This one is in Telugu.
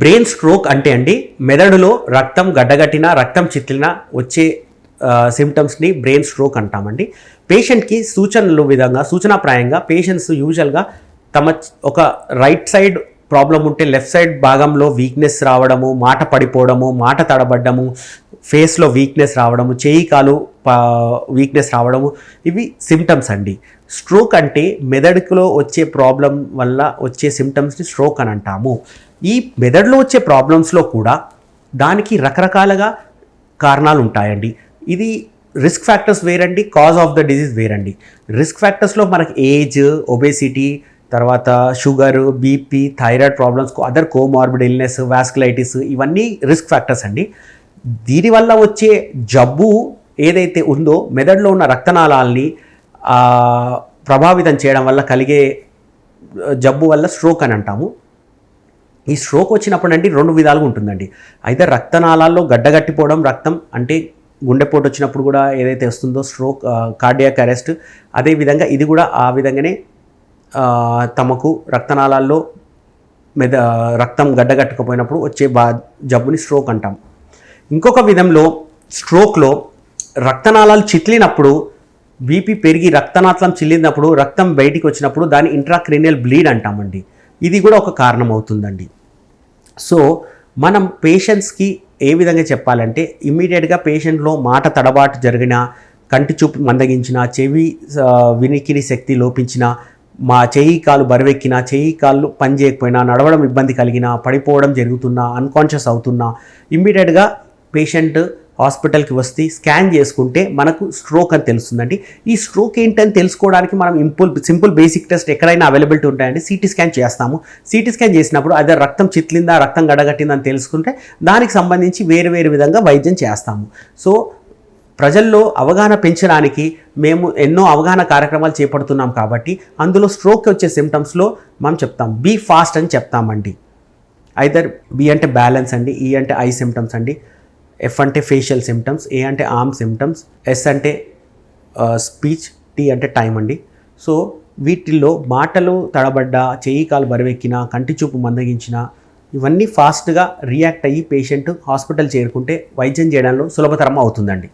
బ్రెయిన్ స్ట్రోక్ అంటే అండి మెదడులో రక్తం గడ్డగట్టిన రక్తం చిట్లిన వచ్చే సిమ్టమ్స్ని బ్రెయిన్ స్ట్రోక్ అంటామండి. పేషెంట్కి సూచనలు విధంగా సూచనాప్రాయంగా పేషెంట్స్ యూజువల్గా తమ ఒక రైట్ సైడ్ ప్రాబ్లం ఉంటే లెఫ్ట్ సైడ్ భాగంలో వీక్నెస్ రావడము మాట పడిపోవడము మాట తడబడ్డము ఫేస్లో వీక్నెస్ రావడము చేయి కాలు వీక్నెస్ రావడము ఇవి సిమ్టమ్స్ అండి. స్ట్రోక్ అంటే మెదడుకులో వచ్చే ప్రాబ్లం వల్ల వచ్చే సిమ్టమ్స్ని స్ట్రోక్ అని అంటాము. ఈ మెదడులో వచ్చే ప్రాబ్లమ్స్లో కూడా దానికి రకరకాలుగా కారణాలు ఉంటాయండి. ఇది రిస్క్ ఫ్యాక్టర్స్ వేరండి కాజ్ ఆఫ్ ద డిజీజ్ వేరండి. రిస్క్ ఫ్యాక్టర్స్లో మనకి ఏజ్ ఒబేసిటీ తర్వాత sugar BP thyroid problems other comorbid illness vasculitis ఇవన్నీ రిస్క్ ఫ్యాక్టర్స్ అండి. దీనివల్ల వచ్చే జబ్బు ఏదైతే ఉందో మెదడులో ఉన్న రక్తనాళాలని ప్రభావితం చేయడం వల్ల కలిగే జబ్బు వల్ల స్ట్రోక్ అని అంటాము. ఈ స్ట్రోక్ వచ్చినప్పుడు అండి రెండు విధాలుగా ఉంటుందండి. అయితే రక్తనాళాల్లో గడ్డగట్టిపోవడం రక్తం అంటే గుండెపోటు వచ్చినప్పుడు కూడా ఏదైతే వస్తుందో స్ట్రోక్ కార్డియాక్ అరెస్ట్ అదేవిధంగా ఇది కూడా ఆ విధంగానే తమకు రక్తనాళాల్లో మెద రక్తం గడ్డగట్టకపోయినప్పుడు వచ్చే బా జబ్బుని స్ట్రోక్ అంటాం. ఇంకొక విధంలో స్ట్రోక్లో రక్తనాళాలు చిట్లినప్పుడు బీపీ పెరిగి రక్తనాళం చిల్లినప్పుడు రక్తం బయటికి వచ్చినప్పుడు దాన్ని ఇంట్రాక్రీనియల్ బ్లీడ్ అంటామండి. ఇది కూడా ఒక కారణం అవుతుందండి సో మనం పేషెంట్స్కి ఏ విధంగా చెప్పాలంటే ఇమీడియట్గా పేషెంట్లో మాట తడబాటు జరిగిన కంటి చూపు మందగించిన చెవి వినికిని వినికిడి శక్తి లోపించిన మా చేయి కాలు బరువెక్కినా చేయి కాళ్ళు పని చేయకపోయినా నడవడం ఇబ్బంది కలిగినా పడిపోవడం జరుగుతున్నా అన్కాన్షియస్ అవుతున్నా ఇమ్మీడియట్గా పేషెంట్ హాస్పిటల్కి వస్తే స్కాన్ చేసుకుంటే మనకు స్ట్రోక్ అని తెలుస్తుందండి. ఈ స్ట్రోక్ ఏంటని తెలుసుకోవడానికి మనం ఇంపుల్ సింపుల్ బేసిక్ టెస్ట్ ఎక్కడైనా అవైలబిలిటీ ఉంటాయండి. సిటీ స్కాన్ చేస్తాము. సిటీ స్కాన్ చేసినప్పుడు అదే రక్తం చిట్లిందా రక్తం గడగట్టిందని తెలుసుకుంటే దానికి సంబంధించి వేరు వేరు విధంగా వైద్యం చేస్తాము. సో ప్రజల్లో అవగాహన పెంచడానికి మేము ఎన్నో అవగాహన కార్యక్రమాలు చేపడుతున్నాం కాబట్టి అందులో స్ట్రోక్ వచ్చే సిమ్టమ్స్లో మనం చెప్తాం. బీ ఫాస్ట్ అని చెప్తామండి. ఐదర్ బి అంటే బ్యాలెన్స్ అండి ఈ అంటే ఐ సిమ్టమ్స్ అండి ఎఫ్ అంటే ఫేషియల్ సిమ్టమ్స్ ఏ అంటే ఆర్మ్ సిమ్టమ్స్ ఎస్ అంటే స్పీచ్ టీ అంటే టైం అండి. సో వీటిల్లో మాటలు తడబడ్డ చేయి కాలు బరువెక్కిన కంటి చూపు మందగించిన ఇవన్నీ ఫాస్ట్గా రియాక్ట్ అయ్యి పేషెంట్ హాస్పిటల్ చేరుకుంటే వైద్యం చేయడంలో సులభతరం అవుతుందండి.